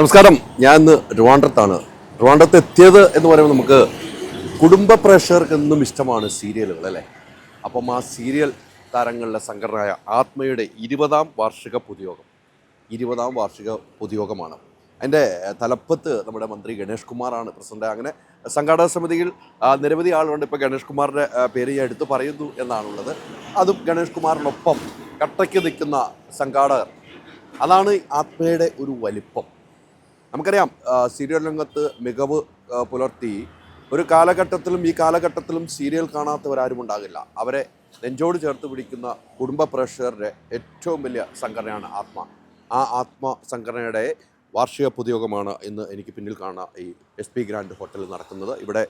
നമസ്കാരം. ഞാൻ ഇന്ന് ട്രിവാൻഡ്രത്താണ് ട്രിവാൻഡ്രത്ത് എത്തിയത് എന്ന് പറയുമ്പോൾ നമുക്ക് കുടുംബ പ്രേക്ഷകർക്ക് എന്നും ഇഷ്ടമാണ് സീരിയലുകൾ അല്ലേ? അപ്പം ആ സീരിയൽ താരങ്ങളുടെ സംഘടനയായ ആത്മയുടെ ഇരുപതാം വാർഷിക പൊതുയോഗം. ഇരുപതാം വാർഷിക പൊതുയോഗമാണ്. അതിന്റെ തലപ്പത്ത് നമ്മുടെ മന്ത്രി ഗണേഷ് കുമാറാണ് പ്രസിഡന്റ്. അങ്ങനെ സംഘാടക സമിതിയിൽ നിരവധി ആളുണ്ട് ഇപ്പോൾ ഗണേഷ് കുമാറിന്റെ പേര് ഞാൻ എടുത്തു പറയുന്നു എന്നാണുള്ളത്. അതും ഗണേഷ് കുമാറിനൊപ്പം കട്ടയ്ക്ക് നിൽക്കുന്ന സംഘാടകർ. അതാണ് ആത്മയുടെ ഒരു വലിപ്പം. നമുക്കറിയാം സീരിയൽ രംഗത്ത് മികവ് പുലർത്തി. ഒരു കാലഘട്ടത്തിലും ഈ കാലഘട്ടത്തിലും സീരിയൽ കാണാത്തവരാരും ഉണ്ടാകില്ല. അവരെ നെഞ്ചോട് ചേർത്ത് പിടിക്കുന്ന കുടുംബ പ്രേക്ഷകരുടെ ഏറ്റവും വലിയ സംഘടനയാണ് ആത്മ. ആ ആത്മ സംഘടനയുടെ വാർഷിക പൊതുയോഗമാണ് ഇന്ന് എനിക്ക് പിന്നിൽ കാണുന്ന ഈ എസ് പി ഗ്രാൻഡ് ഹോട്ടലിൽ നടക്കുന്നത്. ഇവിടെ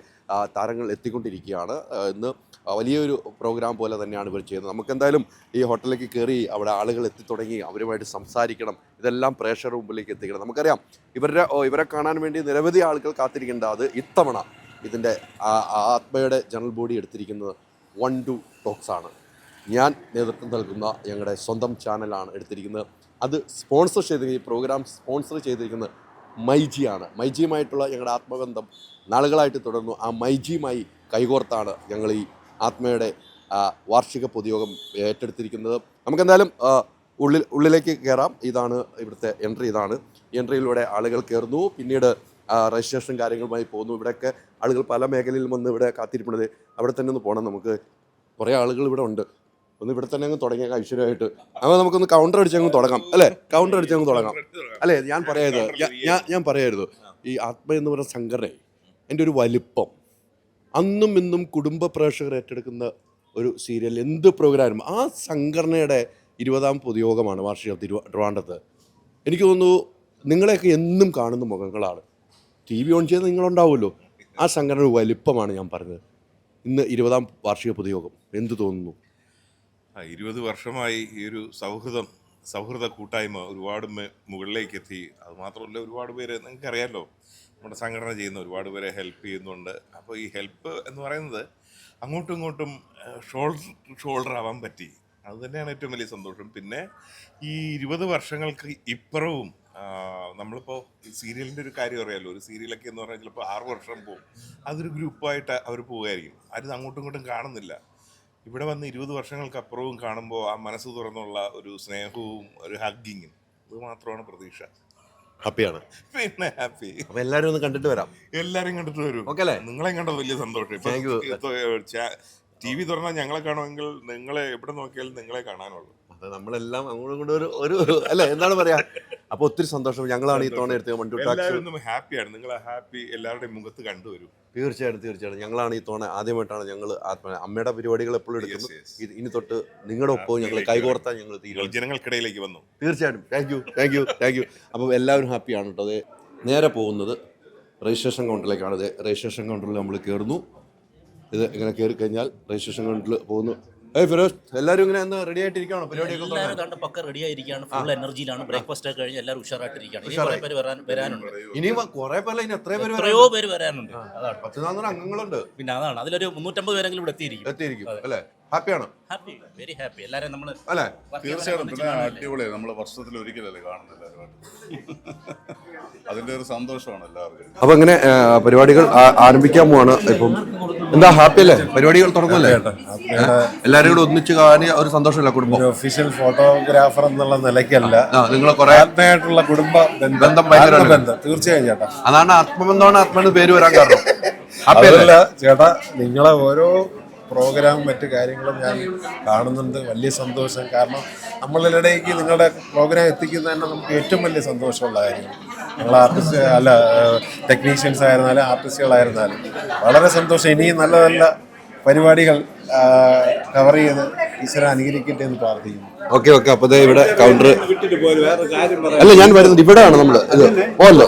താരങ്ങൾ എത്തിക്കൊണ്ടിരിക്കുകയാണ്. ഇന്ന് വലിയൊരു പ്രോഗ്രാം പോലെ തന്നെയാണ് ഇവർ ചെയ്യുന്നത്. നമുക്കെന്തായാലും ഈ ഹോട്ടലിലേക്ക് കയറി അവിടെ ആളുകൾ എത്തിത്തുടങ്ങി അവരുമായിട്ട് സംസാരിക്കണം. ഇതെല്ലാം പ്രേക്ഷകരുടെ മുമ്പിലേക്ക് എത്തിക്കണം. നമുക്കറിയാം ഇവരുടെ ഇവരെ കാണാൻ വേണ്ടി നിരവധി ആളുകൾ കാത്തിരിക്കേണ്ട അത് ഇത്തവണ ഇതിന്റെ ആത്മയുടെ ജനറൽ ബോഡി എടുത്തിരിക്കുന്നത് വൺ ടു ടോക്സ് ആണ്. ഞാൻ നേതൃത്വം നൽകുന്ന ഞങ്ങളുടെ സ്വന്തം ചാനലാണ് എടുത്തിരിക്കുന്നത്. അത് സ്പോൺസർ ചെയ്തിരിക്കുന്ന ഈ പ്രോഗ്രാം സ്പോൺസർ ചെയ്തിരിക്കുന്നത് മൈജിയാണ്. മൈജിയുമായിട്ടുള്ള ഞങ്ങളുടെ ആത്മബന്ധം നാളുകളായിട്ട് തുടർന്നു. ആ മൈജിയുമായി കൈകോർത്താണ് ഞങ്ങൾ ഈ ആത്മയുടെ വാർഷിക പൊതുയോഗം ഏറ്റെടുത്തിരിക്കുന്നത്. നമുക്കെന്തായാലും ഉള്ളിൽ ഉള്ളിലേക്ക് കയറാം ഇതാണ് ഇവിടുത്തെ എൻട്രി ഇതാണ്. എൻട്രിയിലൂടെ ആളുകൾ കയറുന്നു പിന്നീട് രജിസ്ട്രേഷൻ കാര്യങ്ങളുമായി പോകുന്നു. ഇവിടെയൊക്കെ ആളുകൾ പല മേഖലയിലും വന്ന് ഇവിടെ കാത്തിരിപ്പുണ്ട്. അവിടെ തന്നെ ഒന്ന് പോകണം നമുക്ക് കുറേ ആളുകൾ ഇവിടെ ഉണ്ട്. ഒന്ന് ഇവിടെ തന്നെ അങ്ങ് തുടങ്ങിയ ഐശ്വര്യമായിട്ട്. അപ്പോൾ നമുക്കൊന്ന് കൗണ്ടർ അടിച്ചങ്ങ് തുടങ്ങാം. അല്ലേ? കൗണ്ടർ അടിച്ചങ്ങ് തുടങ്ങാം. അല്ലേ ഞാൻ പറയരുത്. ഞാൻ- ഞാൻ പറയരുത്. ഈ ആത്മ എന്ന് പറയുന്ന സംഘടന എന്റെ ഒരു വലിപ്പം അന്നും ഇന്നും കുടുംബ പ്രേക്ഷകർ ഏറ്റെടുക്കുന്ന ഒരു സീരിയൽ എന്ത് പ്രോഗ്രാമും ആ സംഘടനയുടെ ഇരുപതാം പൊതുയോഗമാണ് വാർഷിക തിരുവ ട്രിവാൻഡ്രത്ത്. എനിക്ക് തോന്നുന്നു നിങ്ങളെയൊക്കെ എന്നും കാണുന്ന മുഖങ്ങളാണ്. ടി വി ഓൺ ചെയ്ത് നിങ്ങളുണ്ടാവുമല്ലോ. ആ സംഘടന ഒരു വലിപ്പമാണ് ഞാൻ പറഞ്ഞത്. ഇന്ന് ഇരുപതാം വാർഷിക പൊതുയോഗം എന്ത് തോന്നുന്നു? ഇരുപത് വർഷമായി ഈ ഒരു സൗഹൃദം സൗഹൃദ കൂട്ടായ്മ ഒരുപാട് മുകളിലേക്ക് എത്തി അത് മാത്രമല്ല ഒരുപാട് പേര് നിങ്ങൾക്ക് അറിയാമല്ലോ നമ്മുടെ സംഘടന ചെയ്യുന്ന ഒരുപാട് പേരെ ഹെൽപ്പ് ചെയ്യുന്നുണ്ട്. അപ്പോൾ ഈ ഹെൽപ്പ് എന്ന് പറയുന്നത് അങ്ങോട്ടും ഇങ്ങോട്ടും ഷോൾഡർ ഷോൾഡർ ആവാൻ പറ്റി. അതുതന്നെയാണ് ഏറ്റവും വലിയ സന്തോഷം. പിന്നെ ഈ ഇരുപത് വർഷങ്ങൾക്ക് ഇപ്പുറവും നമ്മളിപ്പോൾ സീരിയലിന്റെ ഒരു കാര്യം അറിയാമല്ലോ ഒരു സീരിയലൊക്കെ എന്ന് പറഞ്ഞാൽ ചിലപ്പോൾ ആറ് വർഷം പോകും. അതൊരു ഗ്രൂപ്പായിട്ട് അവർ പോവുമായിരിക്കും ആരും അങ്ങോട്ടും ഇങ്ങോട്ടും കാണുന്നില്ല. ഇവിടെ വന്ന് ഇരുപത് വർഷങ്ങൾക്ക് അപ്പുറവും കാണുമ്പോൾ ആ മനസ്സ് തുറന്നുള്ള ഒരു സ്നേഹവും ഒരു ഹഗ്ഗിങ്ങും. ഇത് മാത്രമാണ് പ്രതീക്ഷ. ഹാപ്പിയാണ്. പിന്നെ ഹാപ്പി. അപ്പൊ എല്ലാരും ഒന്ന് കണ്ടിട്ട് വരാം. എല്ലാരും കണ്ടിട്ട് വരും. ഓക്കെ അല്ലേ? നിങ്ങളെ കണ്ടത് വലിയ സന്തോഷം. ടി വി തുറന്നാൽ ഞങ്ങളെ കാണുമെങ്കിൽ നിങ്ങളെ എവിടെ നോക്കിയാലും നിങ്ങളെ കാണാനുള്ളൂ. അപ്പൊ നമ്മളെല്ലാം അങ്ങോട്ടും കൊണ്ട് ഒരു ഒരു അല്ലേ എന്താണ് പറയാ? അപ്പൊ ഒത്തിരി സന്തോഷം. ഞങ്ങളാണ് ഈ തോണ എടുത്തത് മണ്ടു ടാക്സ്. ഹാപ്പിയാണ്. നിങ്ങൾ ഹാപ്പി എല്ലാവരുടെയും മുഖത്ത് കണ്ടുവരും. തീർച്ചയായിട്ടും തീർച്ചയായിട്ടും. ഞങ്ങളാണ് ഈ തോണ ആദ്യമായിട്ടാണ് ഞങ്ങൾ ആത്മ അമ്മയുടെ പരിപാടികൾ എപ്പോഴും എടുക്കുന്നു. ഇത് ഇനി തൊട്ട് നിങ്ങളുടെ ഒപ്പവും ഞങ്ങൾ കൈകോർത്താൻ ഞങ്ങൾ തീരുമാനിച്ചു ജനങ്ങൾക്കിടയിലേക്ക് വന്നു. തീർച്ചയായിട്ടും. Thank you thank you thank you അപ്പം എല്ലാവരും ഹാപ്പിയാണ് കേട്ടോ. അതെ നേരെ പോകുന്നത് രജിസ്ട്രേഷൻ കൗണ്ടറിലേക്കാണ് അതെ രജിസ്ട്രേഷൻ കൗണ്ടറിൽ നമ്മൾ കയറുന്നു ഇത് ഇങ്ങനെ കയറി കഴിഞ്ഞാൽ രജിസ്ട്രേഷൻ കൗണ്ടറിൽ പോകുന്നു. ഏയ് ഫിറോസ് എല്ലാവരും ഇങ്ങനെ ഒന്ന് റെഡി ആയിട്ടിരിക്കുകയാണോ പരിപാടിയൊക്കെ? എല്ലാവരും പക്ക റെഡി ആയിരിക്കുകയാണ് ഫുൾ എനർജിയിലാണ് ബ്രേക്ക്ഫാസ്റ്റ് ഒക്കെ കഴിഞ്ഞ് എല്ലാവരും ഉഷാറായിട്ടിരിക്കുകയാണ്. ഇനി കുറെ പേര് വരാൻ വരാനുണ്ട്. ഇനിയും കുറെ പേരല്ല ഇനി എത്ര പേര് എത്രയോ പേര് വരാനുണ്ട്. അതാണ്. പത്ത് നാന്നൂറ് അംഗങ്ങളുണ്ട്. പിന്നെ അതാണ്. അതിലൊരു മുന്നൂറ്റമ്പത് പേരെങ്കിലും ഇവിടെ എത്തിയിരിക്കും. എത്തിയിരിക്കും അല്ലേ? ഹാപ്പിയാണ്? ഹാപ്പി വെരി ഹാപ്പി എല്ലാരും നമ്മൾ അല്ലേ? തീർച്ചയായിട്ടും. പിന്നെ അടിപൊളിയാണ് നമ്മൾ വർഷത്തിൽ ഒരിക്കലല്ലേ കാണുന്നത് എല്ലാവരുമായിട്ട് അതിന്റെ ഒരു സന്തോഷമാണ് എല്ലാവർക്കും. അപ്പൊ അങ്ങനെ ആ, പരിപാടികൾ ആരംഭിക്കാൻ പോവാണ്. ഇപ്പം എന്താ ഹാപ്പി അല്ലേ? പരിപാടികൾ തുടങ്ങല്ലേ എല്ലാരും കൂടെ ഒന്നിച്ച് കാണി ഒരു സന്തോഷമല്ല കുടുംബം. ഒഫീഷ്യൽ ഫോട്ടോഗ്രാഫർ എന്നുള്ള നിലയ്ക്കല്ല. നിങ്ങൾ കുറെ ആത്മയായിട്ടുള്ള കുടുംബ ബന്ധം. ബന്ധം ഭയങ്കര തീർച്ചയായും ചേട്ടാ. അതാണ് ആത്മബന്ധമാണ് ആത്മന് പേര് വരാൻ കാരണം. ചേട്ടാ നിങ്ങളെ ഓരോ പ്രോഗ്രാമും മറ്റു കാര്യങ്ങളും ഞാൻ കാണുന്നുണ്ട്. വലിയ സന്തോഷം. കാരണം നമ്മളിടയ്ക്ക് നിങ്ങളുടെ പ്രോഗ്രാം എത്തിക്കുന്നത് തന്നെ നമുക്ക് ഏറ്റവും വലിയ സന്തോഷമുള്ള കാര്യമാണ് നിങ്ങൾ ആർട്ടിസ്റ്റ് അല്ല ടെക്നീഷ്യൻസ് ആയിരുന്നാലും ആർട്ടിസ്റ്റുകളായിരുന്നാലും വളരെ സന്തോഷം. ഇനിയും നല്ല നല്ല പരിപാടികൾ കവർ ചെയ്ത് ഈശ്വരൻ അനുഗ്രഹിക്കട്ടെ എന്ന് പ്രാർത്ഥിക്കുന്നു. ഓക്കെ ഓക്കെ അപ്പൊ ദേ ഇവിടെ കൗണ്ടർ അല്ല ഞാൻ വരുന്നത് ഇവിടെയാണ് നമ്മൾ. ഇത് പോലോ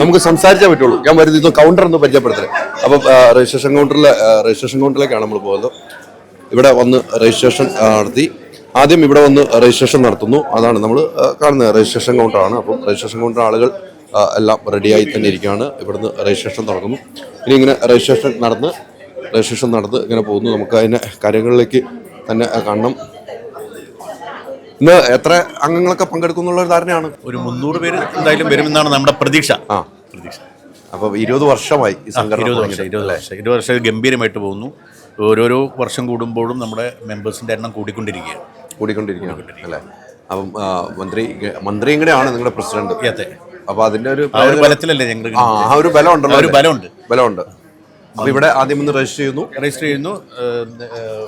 നമുക്ക് സംസാരിച്ചാൽ പറ്റുള്ളൂ. ഞാൻ വരുന്നത് ഇത് കൗണ്ടർ ഒന്ന് പരിചയപ്പെടുത്തൽ അപ്പൊ രജിസ്ട്രേഷൻ കൗണ്ടറിലെ രജിസ്ട്രേഷൻ കൗണ്ടറിലേക്കാണ് നമ്മൾ പോകുന്നത് ഇവിടെ വന്ന് രജിസ്ട്രേഷൻ നടത്തി. ആദ്യം ഇവിടെ വന്ന് രജിസ്ട്രേഷൻ നടത്തുന്നു. അതാണ് നമ്മൾ കാണുന്നത്. രജിസ്ട്രേഷൻ കൗണ്ടറാണ് അപ്പം രജിസ്ട്രേഷൻ കൗണ്ടർ ആളുകൾ എല്ലാം റെഡിയായി തന്നെ ഇരിക്കുകയാണ്. ഇവിടുന്ന് രജിസ്ട്രേഷൻ തുടങ്ങുന്നു. ഇനി ഇങ്ങനെ രജിസ്ട്രേഷൻ നടന്ന് രജിസ്ട്രേഷൻ നടന്ന് ഇങ്ങനെ പോകുന്നു. നമുക്ക് അതിന്റെ കാര്യങ്ങളിലേക്ക് തന്നെ കാണണം. ഇന്ന് എത്ര അംഗങ്ങളൊക്കെ പങ്കെടുക്കുന്നുള്ള ഒരു ധാരണയാണ്? ഒരു മുന്നൂറ് പേര് എന്തായാലും വരുമെന്നാണ് നമ്മുടെ പ്രതീക്ഷ. ആ. പ്രതീക്ഷ. അപ്പൊ ഇരുപത് വർഷമായി ഈ സംഘടന ഇരുപത് വർഷം. ഇരുപത് വർഷം. ഇരുപത് വർഷം ഗംഭീരമായിട്ട് പോകുന്നു. ഓരോരോ വർഷം കൂടുമ്പോഴും നമ്മുടെ മെമ്പേഴ്സിന്റെ എണ്ണം കൂടിക്കൊണ്ടിരിക്കുകയാണ്. കൂടിക്കൊണ്ടിരിക്കുകയാണ് അല്ലേ? അപ്പം ആ, മന്ത്രി മന്ത്രിയും കൂടെയാണ് നിങ്ങളുടെ പ്രസിഡന്റ്. അതെ അപ്പൊ അതിന്റെ ഒരു ആ ഒരു ബലത്തിലല്ലേ ഞങ്ങൾ ആ ആ ഒരു ബലം ഉണ്ടല്ലോ ആ ഒരു അല്ലേ? ബലമുണ്ട്. ബലമുണ്ട്. അപ്പൊ ഇവിടെ ആദ്യം ഒന്ന് രജിസ്റ്റർ ചെയ്യുന്നു. രജിസ്റ്റർ ചെയ്യുന്നു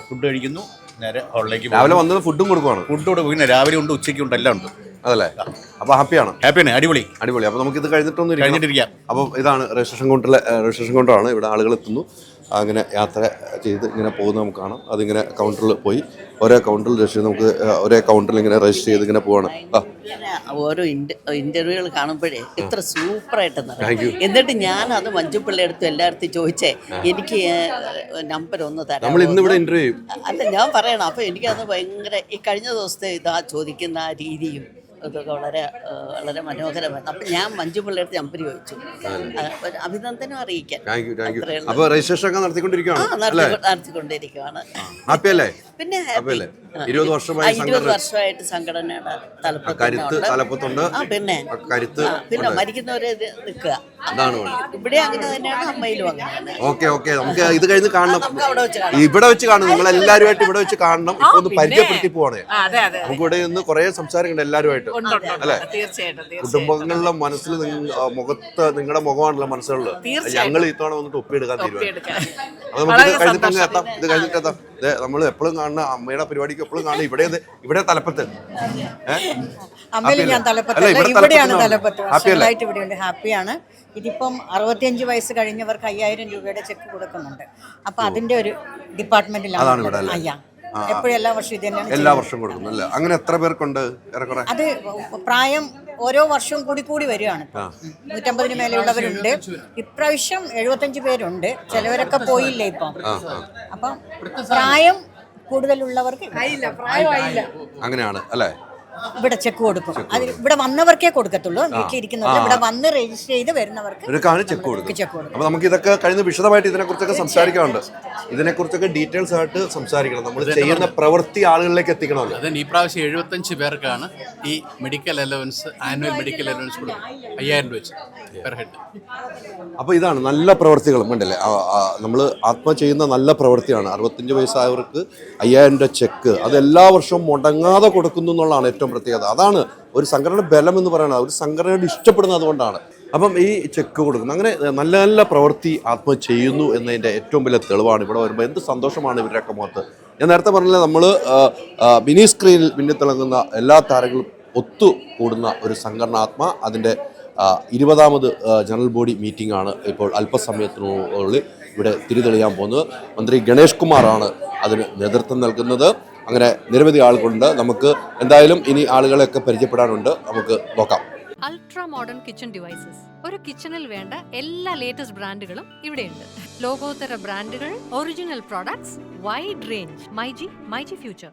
ഫുഡ് കഴിക്കുന്നു. നേരെ ഹോളിലേക്ക് രാവിലെ വന്നത് ഫുഡും കൊടുക്കുവാണ്. ഫുഡ് കൊടുക്കും പിന്നെ രാവിലെ ഉണ്ട് ഉച്ചയ്ക്ക് ഉണ്ട് എല്ലാം ഉണ്ട്. അതല്ലേ? അപ്പൊ ഹാപ്പിയാണ് ഹാപ്പിയാണ് അടിപൊളി. അടിപൊളി. അപ്പൊ നമുക്ക് ഇത് കഴിഞ്ഞിട്ടൊന്നും ഇരിക്കണം. കഴിഞ്ഞിട്ടിരിക്കാം അപ്പോൾ ഇതാണ് രജിസ്ട്രേഷൻ കൗണ്ടറിലെ രജിസ്ട്രേഷൻ കൗണ്ടറാണ് ഇവിടെ ആളുകൾ എത്തുന്നു. അങ്ങനെ യാത്ര ചെയ്ത് ഇങ്ങനെ പോകുന്ന നമുക്ക് കാണാം. അതിങ്ങനെ കൗണ്ടറിൽ പോയി. ഓരോ കൗണ്ടറിൽ രജിസ്റ്റർ ചെയ്ത് നമുക്ക് ഓരോ ഒരേ കൗണ്ടറിൽ ഇങ്ങനെ രജിസ്റ്റർ ചെയ്ത് ഇങ്ങനെ പോവാണ്. ഓരോ ഇന്റർവ്യൂകൾ കാണുമ്പോഴേ ഇത്ര സൂപ്പറായിട്ട് ആയിട്ട് എന്നിട്ട് ഞാൻ അത് മഞ്ജുപിള്ളി എടുത്ത് എല്ലായിടത്തും ചോദിച്ചേ എനിക്ക് നമ്പർ ഒന്ന് തരാം നമ്മൾ ഇന്ന് ഇവിടെ ഇന്റർവ്യൂ അല്ല ഞാൻ പറയണം. അപ്പൊ എനിക്കത് ഭയങ്കര ഈ കഴിഞ്ഞ ദിവസത്തെ ഇതാ ചോദിക്കുന്ന ആ രീതിയും ഇതൊക്കെ വളരെ വളരെ മനോഹരമാണ് അപ്പൊ ഞാൻ മഞ്ജുപിള്ളയുടെ നമ്പർ ചോദിച്ചു. അഭിനന്ദനം അറിയിക്കാൻ. Thank you thank you. അത്രേ ഉള്ളൂ. അപ്പൊ രജിസ്ട്രേഷൻ ഒക്കെ നടത്തിക്കൊണ്ടിരിക്കുകയാണ് നടത്തി നടത്തിക്കൊണ്ടിരിക്കുകയാണ് ഹാപ്പി അല്ലേ? പിന്നെ ഇരുപത് വർഷമായി ഇരുപത് വർഷമായിട്ട് സംഘടനയുടെ തലപ്പത്തുണ്ട് പിന്നെ. കരുത്ത് പിന്നെ മരിക്കുന്നവരെ ഇത് നിൽക്കുക. അതാണ് ഇവിടെ അങ്ങനെ തന്നെയാണ് അമ്മയിലും അങ്ങനെ ഓക്കെ ഓക്കെ. നമുക്ക് ഇത് കഴിഞ്ഞ് കാണണം. നമുക്ക് വെച്ച് കാണാം. ഇവിടെ വെച്ച് കാണണം. നിങ്ങൾ എല്ലാവരുമായിട്ട് ഇവിടെ വെച്ച് കാണണം. ഇപ്പൊ ഒന്ന് പരിചയപ്പെടുത്തി പോവാണ്. നമുക്ക് ഇവിടെ നിന്ന് കുറെ സംസാരിക്കണ്ട എല്ലാവരുമായിട്ട്. അല്ലേ? കുടുംബങ്ങളുടെ മനസ്സിൽ മുഖത്ത് നിങ്ങളുടെ മുഖമാണല്ലോ മനസ്സിലുള്ളത്. തീർച്ചയായും. ഞങ്ങൾ ഇത്തവണ വന്നിട്ട് ഒപ്പിയെടുക്കാൻ തീരുമാനം അത് നമുക്ക് കഴിഞ്ഞിട്ട് എത്താം. ഇത് കഴിഞ്ഞിട്ട് എത്താം. നമ്മൾ എപ്പോഴും കാണുന്ന അമ്മയുടെ പരിപാടിക്ക് എപ്പോഴും കാണുന്ന ഇവിടെ ഇവിടെ തലപ്പത്ത്. ഇവിടെയാണ് ഹാപ്പിയാണ് ഇതിപ്പം അറുപത്തിയഞ്ച് വയസ്സ് കഴിഞ്ഞവർക്ക് അയ്യായിരം രൂപയുടെ ചെക്ക് കൊടുക്കുന്നുണ്ട്. അപ്പൊ അതിന്റെ ഒരു ഡിപ്പാർട്ട്മെന്റിലാണ് അയ്യാ. എപ്പോഴും എല്ലാ വർഷവും ഇത് തന്നെയാണ് എല്ലാ വർഷവും കൊടുക്കുന്നു അങ്ങനെ എത്ര പേർക്കുണ്ട്? അത് പ്രായം ഓരോ വർഷവും കൂടി കൂടി വരികയാണ് ഇപ്പം. നൂറ്റമ്പതിന് മേലെയുള്ളവരുണ്ട്. ഇപ്രാവശ്യം എഴുപത്തഞ്ച് പേരുണ്ട്. ചിലവരൊക്കെ പോയില്ലേ ഇപ്പം. അപ്പം പ്രായം കൂടുതലുള്ളവർക്ക് അങ്ങനെയാണ് അല്ലേ? ഇവിടെ ചെക്ക് കൊടുക്കും. അത് ഇവിടെ വന്നവർക്കേ കൊടുക്കത്തുള്ളൂ. വീട്ടിലിരിക്കുന്നവർ ഇവിടെ വന്ന് രജിസ്റ്റർ ചെയ്ത് വരുന്നവർക്ക് ചെക്ക് കൊടുക്കും. ചെക്ക് കൊടുക്കും. അപ്പൊ നമുക്ക് ഇതൊക്കെ കഴിഞ്ഞ വിശദമായിട്ട് ഇതിനെക്കുറിച്ചൊക്കെ സംസാരിക്കാറുണ്ട് ഇതിനെക്കുറിച്ചൊക്കെ ഡീറ്റെയിൽസ് ആയിട്ട് സംസാരിക്കണം. നമ്മൾ ചെയ്യുന്ന പ്രവൃത്തി ആളുകളിലേക്ക് എത്തിക്കണം അതിന് ഈ പ്രാവശ്യം എഴുപത്തഞ്ച് പേർക്കാണ് ഈ medical allowance annual medical allowance കൊടുക്കുന്നത്. അയ്യായിരം രൂപ വെച്ച് പെർ ഹെഡ് അപ്പോൾ ഇതാണ് നല്ല പ്രവൃത്തികളും ഉണ്ടല്ലേ നമ്മൾ ആത്മ ചെയ്യുന്ന നല്ല പ്രവൃത്തിയാണ്. അറുപത്തഞ്ച് വയസ്സായവർക്ക് അയ്യായിരം രൂപ ചെക്ക് അത് എല്ലാ വർഷവും മുടങ്ങാതെ കൊടുക്കുന്നു എന്നുള്ളതാണ് ഏറ്റവും പ്രത്യേകത. അതാണ് ഒരു സംഘടന ബലം എന്ന് പറയുന്നത്. ഒരു സംഘടനയോട് ഇഷ്ടപ്പെടുന്നത് അതുകൊണ്ടാണ് അപ്പം ഈ ചെക്ക് കൊടുക്കുന്നു. അങ്ങനെ നല്ല നല്ല പ്രവൃത്തി ആത്മ ചെയ്യുന്നു എന്നതിന്റെ ഏറ്റവും വലിയ തെളിവാണ് ഇവിടെ വരുമ്പോൾ. എന്ത് സന്തോഷമാണ് ഇവരുടെയൊക്കെ മുഖത്ത്. ഞാൻ നേരത്തെ പറഞ്ഞില്ല നമ്മൾ മിനി സ്ക്രീനിൽ മിന്നിത്തിളങ്ങുന്ന എല്ലാ താരങ്ങളും ഒത്തു കൂടുന്ന ഒരു സംഘടനാത്മ അതിന്റെ ഇരുപതാമത് ജനറൽ ബോഡി മീറ്റിംഗ് ആണ് ഇപ്പോൾ അല്പസമയത്തിനുള്ളിൽ ഇവിടെ തിരിതെളിയാൻ പോകുന്നത്. മന്ത്രി ഗണേഷ് കുമാറാണ് അതിന് നേതൃത്വം നൽകുന്നത്. അങ്ങനെ നിരവധി ആളുകളുണ്ട്. നമുക്ക് എന്തായാലും ഇനി ആളുകളെയൊക്കെ പരിചയപ്പെടാനുണ്ട്. നമുക്ക് നോക്കാം. അൾട്രാ മോഡേൺ കിച്ചൺ ഡിവൈസസ് ഒരു കിച്ചണിൽ വേണ്ട എല്ലാ ലേറ്റസ്റ്റ് ബ്രാൻഡുകളും ഇവിടെയുണ്ട്. ലോകോത്തര ബ്രാൻഡുകൾ original products wide range myG myG future